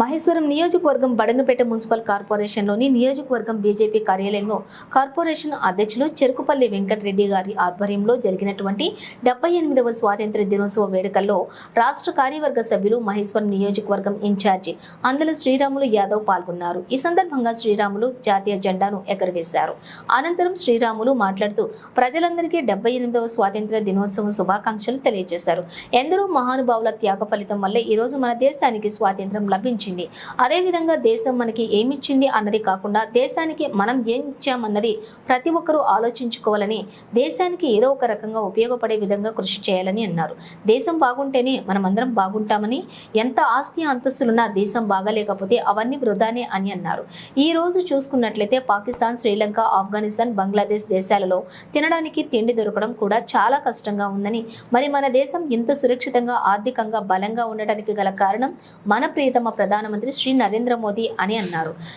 మహేశ్వరం నియోజకవర్గం బడంగపేట మున్సిపల్ కార్పొరేషన్లోని నియోజకవర్గం బీజేపీ కార్యాలయంలో కార్పొరేషన్ అధ్యక్షులు చెరుకుపల్లి వెంకటరెడ్డి గారి ఆధ్వర్యంలో జరిగినటువంటి డెబ్బై ఎనిమిదవ స్వాతంత్ర దినోత్సవ వేడుకల్లో రాష్ట్ర కార్యవర్గ సభ్యులు మహేశ్వరం నియోజకవర్గం ఇన్ఛార్జి అందల శ్రీరాములు యాదవ్ పాల్గొన్నారు. ఈ సందర్భంగా శ్రీరాములు జాతీయ జెండాను ఎగరవేశారు. అనంతరం శ్రీరాములు మాట్లాడుతూ ప్రజలందరికీ డెబ్బై ఎనిమిదవ స్వాతంత్ర దినోత్సవం శుభాకాంక్షలు తెలియజేశారు. ఎందరో మహానుభావుల త్యాగ ఫలితం వల్లే ఈ రోజు మన దేశానికి స్వాతంత్రం లభించింది. అదేవిధంగా దేశం మనకి ఏమిచ్చింది అన్నది కాకుండా దేశానికి మనం ఏం ఇచ్చామన్నది ప్రతి ఒక్కరూ ఆలోచించుకోవాలని దేశానికి ఏదో ఒక రకంగా ఉపయోగపడే విధంగా కృషి చేయాలని అన్నారు. దేశం బాగుంటేనే మనమందరం బాగుంటామని ఎంత ఆస్తి అంతస్తులున్నా దేశం బాగాలేకపోతే అవన్నీ వృధానే అని అన్నారు. ఈ రోజు చూసుకున్నట్లయితే పాకిస్తాన్ శ్రీలంక ఆఫ్ఘనిస్తాన్ బంగ్లాదేశ్ దేశాలలో తినడానికి తిండి దొరకడం కూడా చాలా కష్టంగా ఉందని మరి మన దేశం ఇంత సురక్షితంగా ఆర్థికంగా బలంగా ఉండటానికి గల కారణం మన ప్రియతమ ప్రధానమంత్రి శ్రీ నరేంద్ర మోదీ అని అన్నారు.